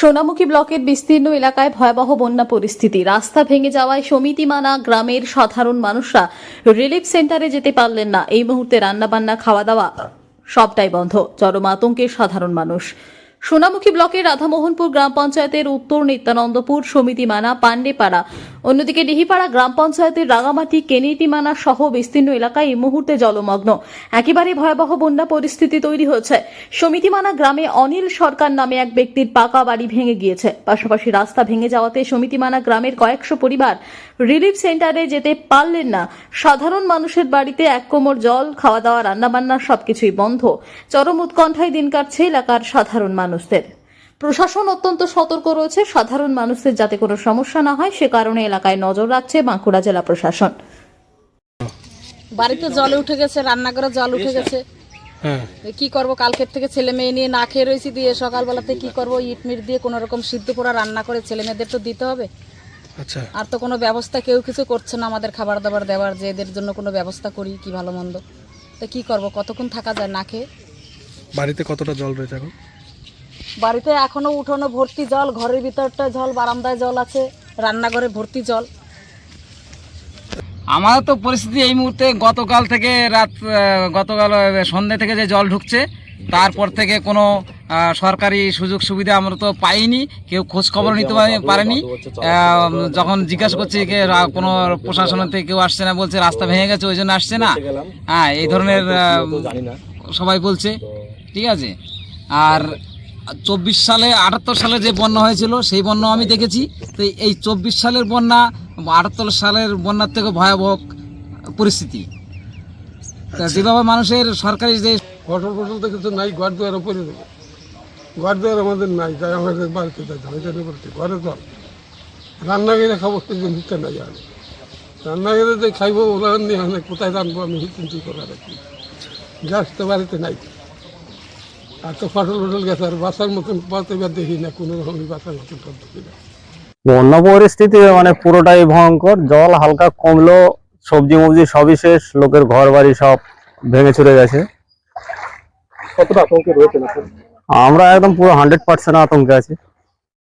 সোনামুখী ব্লকের বিস্তীর্ণ এলাকায় ভয়াবহ বন্যা পরিস্থিতি। রাস্তা ভেঙে যাওয়ায় সমিতি মানা গ্রামের সাধারণ মানুষরা রিলিফ সেন্টারে যেতে পারলেন না। এই মুহূর্তে রান্না বান্না খাওয়া দাওয়া সবটাই বন্ধ। চরম আতঙ্কের সাধারণ মানুষ। সোনামুখী ব্লকের রাধামোহনপুর গ্রাম পঞ্চায়েতের উত্তর নিত্যানন্দপুর সমিতিমানা পাণ্ডেপাড়া অন্যদিকে ডিহিপাড়া গ্রাম পঞ্চায়েতের রাঙামাটি কেনিটিমানা সহ বিস্তীর্ণ এলাকায় এই মুহূর্তে জলমগ্ন। একেবারে ভয়াবহ বন্যা পরিস্থিতি তৈরি হয়েছে। সমিতিমানা গ্রামে অনিল সরকার নামে এক ব্যক্তির পাকা বাড়ি ভেঙে গিয়েছে। পাশাপাশি রাস্তা ভেঙে যাওয়াতে সমিতিমানা গ্রামের কয়েকশো পরিবার রিলিফ সেন্টারে যেতে পারলেন না। সাধারণ মানুষের বাড়িতে এক কোমর জল খাওয়া দাওয়া রান্নাবান্না সবকিছুই বন্ধ। চরম উৎকণ্ঠায় দিন কাটছে এলাকার সাধারণ মানুষদের। প্রশাসন অত্যন্ত সতর্ক রয়েছে। সাধারণ মানুষদের যাতে কোনো সমস্যা না হয় সে কারণে এলাকায় নজর রাখছে বাঁকুড়া জেলা প্রশাসন। বাড়িতে জল উঠে গেছে রান্নাঘরে জল উঠে গেছে। হ্যাঁ। কি করব কালকের থেকে ছেলে মেয়ে নিয়ে না খেয়ে রয়েছি দিয়ে সকালবেলাতে কি করব ইট মিট দিয়ে কোনো রকম সিদ্ধ পোড়া রান্না করে ছেলে মেয়েদের তো দিতে হবে। আচ্ছা। আর তো কোনো ব্যবস্থা কেউ কিছু করছে না আমাদের খাবার দাবার দেওয়ার যে এদের জন্য কোনো ব্যবস্থা করি কি ভালো মন্দ। তো কি করব কতক্ষণ থাকা যায় না খেয়ে? বাড়িতে কতটা জল রয়েছে এখন? বাড়িতে এখনও উঠোনো ভর্তি জল ঘরের ভিতরটা জল বারান্দায় জল আছে রান্নাঘরে ভর্তি জল। আমাদের তো পরিস্থিতি এই মুহূর্তে গতকাল থেকে রাত গতকাল সন্ধ্যে থেকে যে জল ঢুকছে তারপর থেকে কোনো সরকারি সুযোগ সুবিধা আমরা তো পাইনি কেউ খোঁজ খবর নিতে পারেনি। যখন জিজ্ঞাসা করছি কোনো প্রশাসন থেকে কেউ আসছে না বলছে রাস্তা ভেঙে গেছে ওই জন্য আসছে না। হ্যাঁ এই ধরনের সবাই বলছে ঠিক আছে। আর চব্বিশ সালে আটাত্তর সালে যে বন্যা হয়েছিল সেই বন্যা আমি দেখেছি। তো এই চব্বিশ সালের বন্যা আটাত্তর সালের বন্যার থেকে ভয়াবহ পরিস্থিতি। তা যেভাবে মানুষের সরকারি যে ফসল ফসল তো নাই ঘর দুয়ার উপরে দেবো। ঘর দুয়ার আমাদের নাই তাই আমাদের বাড়িতে যাই ধান চাষ করতে ঘরে জল। রান্না করে খাব নিতে নাই আর। রান্না করে যে খাইবো ওরা নিয়ে কোথায় রানবো আমি চিন্তা করে রাখি গ্যাস তো বাড়িতে নাই। আর তো ফসল ফসল গেছে আর বাসার মতন পথে এবার দেখি না কোনো রকমই বাসার মতন দেখি না। বন্য পরিস্থিতি মানে পুরোটাই ভয়ঙ্কর জল হালকা কমলো সবজি মবজি সবই শেষ লোকের ঘর বাড়ি সব ভেঙে চলে গেছে। কতটা আতঙ্কে রয়েছে আমরা একদম পুরো হান্ড্রেড পার্সেন্ট আতঙ্কে আছি।